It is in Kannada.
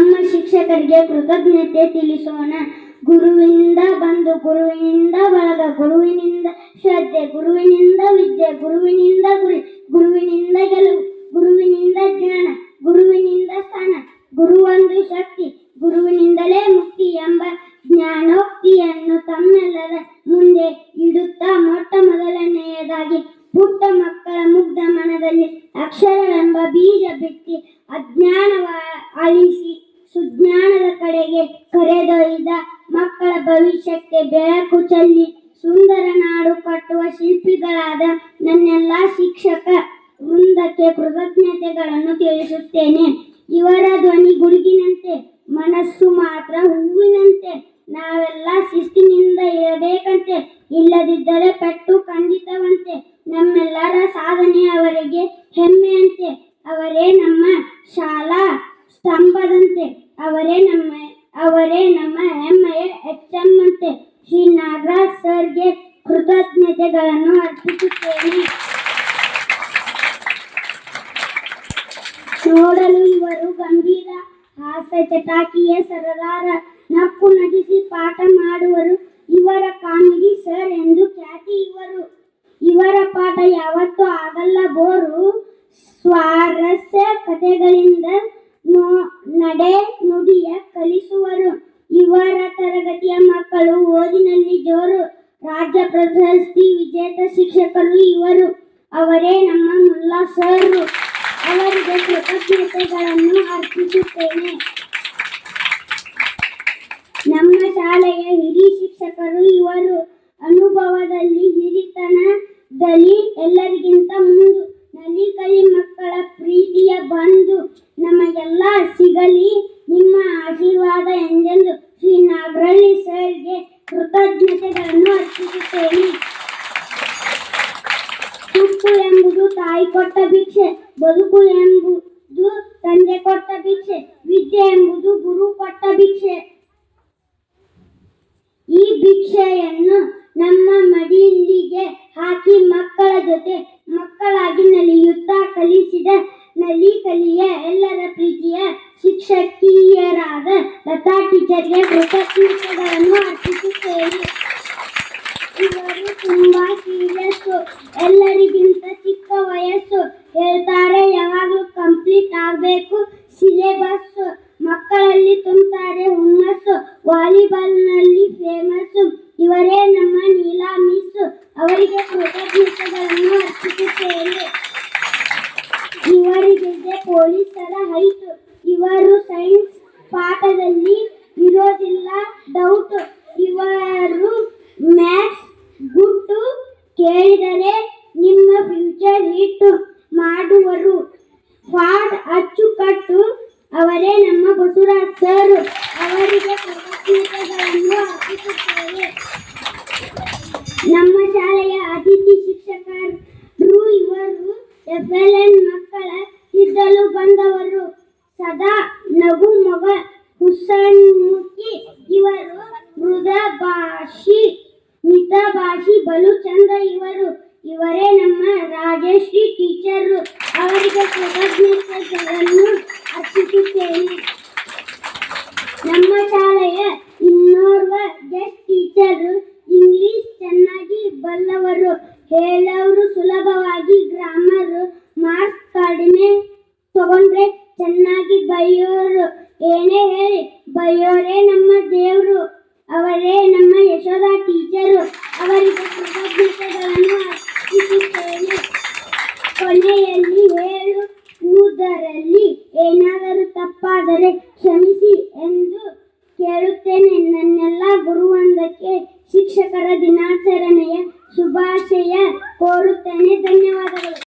ನಮ್ಮ ಶಿಕ್ಷಕರಿಗೆ ಕೃತಜ್ಞತೆ ತಿಳಿಸೋಣ. ಗುರುವಿನಿಂದ ಬಂದು ಗುರುವಿನಿಂದ ಬಳಗ, ಗುರುವಿನಿಂದ ಶ್ರದ್ಧೆ, ಗುರುವಿನಿಂದ ವಿದ್ಯೆ, ಗುರುವಿನಿಂದ ಗುರಿ, ಗುರುವಿನಿಂದ ಗೆಲುವು, ಗುರುವಿನಿಂದ ಜ್ಞಾನ, ಗುರುವಿನಿಂದ ಸ್ಥಾನ, ಗುರುವೊಂದು ಶಕ್ತಿ, ಗುರುವಿನಿಂದಲೇ ಮುಕ್ತಿ ಎಂಬ ಜ್ಞಾನೋಕ್ತಿಯನ್ನು ತಮ್ಮೆಲ್ಲರ ಮುಂದೆ ಇಡುತ್ತಾ ಮೊಟ್ಟ ಮೊದಲನೆಯದಾಗಿ ಪುಟ್ಟ ಮಕ್ಕಳ ಮುಗ್ಧ ಮನದಲ್ಲಿ ಅಕ್ಷರವೆಂಬ ಬೀಜ ಬಿತ್ತಿ ಅಜ್ಞಾನವ ಅಳಿಸಿ ಸುಜ್ಞಾನದ ಕಡೆಗೆ ಕರೆದೊಯ್ದ ಮಕ್ಕಳ ಭವಿಷ್ಯಕ್ಕೆ ಬೆಳಕು ಚೆಲ್ಲಿ ಸುಂದರ ನಾಡು ಕಟ್ಟುವ ಶಿಲ್ಪಿಗಳಾದ ನನ್ನೆಲ್ಲ ಶಿಕ್ಷಕ ವೃಂದಕ್ಕೆ ಕೃತಜ್ಞತೆಗಳನ್ನು ತಿಳಿಸುತ್ತೇನೆ. ಇವರ ಧ್ವನಿ ಗುಡುಗಿನಂತೆ, ಮನಸ್ಸು ಮಾತ್ರ ಹೂವಿನಂತೆ, ನಾವೆಲ್ಲ ಶಿಸ್ತಿನಿಂದ ಇರಬೇಕಂತೆ, ಇಲ್ಲದಿದ್ದರೆ ಪೆಟ್ಟು ಖಂಡಿತವಂತೆ, ನಮ್ಮೆಲ್ಲರ ಸಾಧನೆ ಅವರಿಗೆ ಹೆಮ್ಮೆಯಂತೆ, ಅವರೇ ನಮ್ಮ ಶಾಲಾ ಸ್ತಂಭದಂತೆ ಅವರೇ ನಮ್ಮ ಅವರೇ ನಮ್ಮ ಹೆಮ್ಮೆಯ ಎಚ್ಚಮ್ಮಂತೆ ಶ್ರೀ ನಾಗರಾಜ್ ಸರ್ಗೆ ಕೃತಜ್ಞತೆಗಳನ್ನು ಅರ್ಪಿಸುತ್ತೇನೆ. ನೋಡಲು ಇವರು ಗಂಭೀರ, ಹಾಸ್ಯ ಚಟಾಕಿಯ ಸರದಾರ, ನಕ್ಕು ನಗಿಸಿ ಪಾಠ ಮಾಡುವರು. ಇವರ ಕಾಮಿಡಿ ಸರ್ ಎಂದು ಖ್ಯಾತಿ ಇವರು. ಇವರ ಪಾಠ ಯಾವತ್ತೂ ಆಗಲ್ಲ ಬೋರು. ಸ್ವಾರಸ್ಯ ಕಥೆಗಳಿಂದ ನಡೆ, ನುಡಿಯ ಕಲಿಸುವರು. ಇವರ ತರಗತಿಯ ಮಕ್ಕಳು ಓದಿನಲ್ಲಿ ಜೋರು. ರಾಜ್ಯ ಪ್ರಶಸ್ತಿ ವಿಜೇತ ಶಿಕ್ಷಕರು ಇವರು. ಅವರೇ ನಮ್ಮ ಮುಲ್ಲಾ ಸರ್. ಅವರಿಗೆ ಕೃತಜ್ಞತೆಗಳನ್ನು ಅರ್ಪಿಸುತ್ತೇನೆ. ನಮ್ಮ ಶಾಲೆಯ ಹಿರಿಯ ಶಿಕ್ಷಕರು ಇವರು. ಅನುಭವದಲ್ಲಿ ಹಿರಿತನದಲ್ಲಿ ಎಲ್ಲರಿಗಿಂತ ಮುಂದು. ನಲಿಕಲಿ ಮಕ್ಕಳ ಪ್ರೀತಿಯ ಬಂಧು ನಮಗೆಲ್ಲ ಸಿಗಲಿ ನಿಮ್ಮ ಆಶೀರ್ವಾದ ಎಂದೆಂದು ಶ್ರೀ ನಾಗರಳ್ಳಿ ಸರ್ಗೆ ಕೃತಜ್ಞತೆಗಳನ್ನು ಅರ್ಪಿಸುತ್ತೇನೆ. ಸುಪ್ಪು ಎಂಬುದು ತಾಯಿ ಕೊಟ್ಟ ಭಿಕ್ಷೆ, ಬದುಕು ಎಂಬುದು ತಂದೆ ಕೊಟ್ಟ ಭಿಕ್ಷೆ, ವಿದ್ಯೆ ಎಂಬುದು ಗುರು ಕೊಟ್ಟ ಭಿಕ್ಷೆ. ಈ ಭಿಕ್ಷೆಯನ್ನು ನಮ್ಮ ಮಡಿಲಿಗೆ ಹಾಕಿ ಮಕ್ಕಳ ಜೊತೆ ಮಕ್ಕಳಾಗಿ ನಲಿಯುತ್ತಾ ಕಲಿಸಿದ ನಲಿ ಕಲಿಯ ಎಲ್ಲರ ಪ್ರೀತಿಯ ಶಿಕ್ಷಕಿಯರಾದ ಲತಾ ಟೀಚರ್ಗೆ ಕೃತಜ್ಞತೆಗಳನ್ನು ವಾಲಿಬಾಲ್ನಲ್ಲಿ ಫೇಮಸ್ ಇವರೇ ನಮ್ಮ ನೀಲಾ ಮಿಸ್ ಅವರಿಗೆ ಕೃತಜ್ಞತೆಗಳನ್ನು ಅರ್ಪಿಸುತ್ತೇನೆ. ಇವರಿಗಿದೆ ಪೊಲೀಸರ ಹೈಟ್. ಇವರು ಸೈನ್ಸ್ ಪಾಠದಲ್ಲಿ ಇರೋದಿಲ್ಲ ಡೌಟ್ ಇವರು ಮ್ಯಾಥ್ಸ್ ಗುಟ್ಟು ಕೇಳಿದರೆ ನಿಮ್ಮ ಫ್ಯೂಚರ್ ಹಿಟ್ ಮಾಡುವರು. ಫಾಡ್ ಅಚ್ಚುಕಟ್ಟು. ಅವರೇ ನಮ್ಮ ಬಸವರಾಜ್ ಸರ್ ಅವರಿಗೆ ಕೃತಜ್ಞತೆಗಳನ್ನು ಅರ್ಪಿಸುತ್ತೇವೆ ನಮ್ಮ ಶಾಲೆಯ ಅತಿಥಿ ಶಿಕ್ಷಕರು ಇವರು ಎಫ್ ಎಲ್ ಎನ್ ಮಕ್ಕಳ, ಇದ್ದಲು ಬಂದವರು. ಸದಾ ನಗು ಮೊಗ ಹುಸನ್ಮುಖಿ, ಇವರು ಮೃದ ಭಾಷಿ ಮಿತ ಭಾಷಿ ಬಲು ಚಂದ ಇವರು. ಇವರೇ ನಮ್ಮ ರಾಜಶ್ರೀ ಟೀಚರ್. ಅವರಿಗೆ ಕೃತಜ್ಞತೆಗಳನ್ನು ಅರ್ಪಿಸುತ್ತೇನೆ. ನಮ್ಮ ಶಾಲೆಯ ಇನ್ನೋರ್ವ ಗೆಸ್ಟ್ ಟೀಚರ್, ಇಂಗ್ಲಿಷ್ ಚೆನ್ನಾಗಿ ಬಲ್ಲವರು. ಹೇಳೋರು ಸುಲಭವಾಗಿ ಗ್ರಾಮರ್ ಮಾರ್ಕ್ಸ್ ಕಡಿಮೆ ತಗೊಂಡ್ರೆ ಚೆನ್ನಾಗಿ ಬೈಯೋರು. ಏನೇ ಹೇಳಿ, ಬೈಯೋರೇ ನಮ್ಮ ದೇವರು. ಅವರೇ ನಮ್ಮ ಯಶೋಧ ಟೀಚರು ಅವರಿಗೆ ಕೃತಜ್ಞತೆಗಳನ್ನು ಅರ್ಪಿಸುತ್ತೇನೆ. ಕೊನೆಯಲ್ಲಿ ಹೇಳುವುದರಲ್ಲಿ ಏನಾದರೂ ತಪ್ಪಾದರೆ ಕ್ಷಮಿಸಿ ಎಂದು ಕೇಳುತ್ತೇನೆ. ನನ್ನೆಲ್ಲ ಗುರುವೊಂದಕ್ಕೆ ಶಿಕ್ಷಕರ ದಿನಾಚರಣೆಯ ಶುಭಾಶಯ ಕೋರುತ್ತೇನೆ. ಧನ್ಯವಾದಗಳು.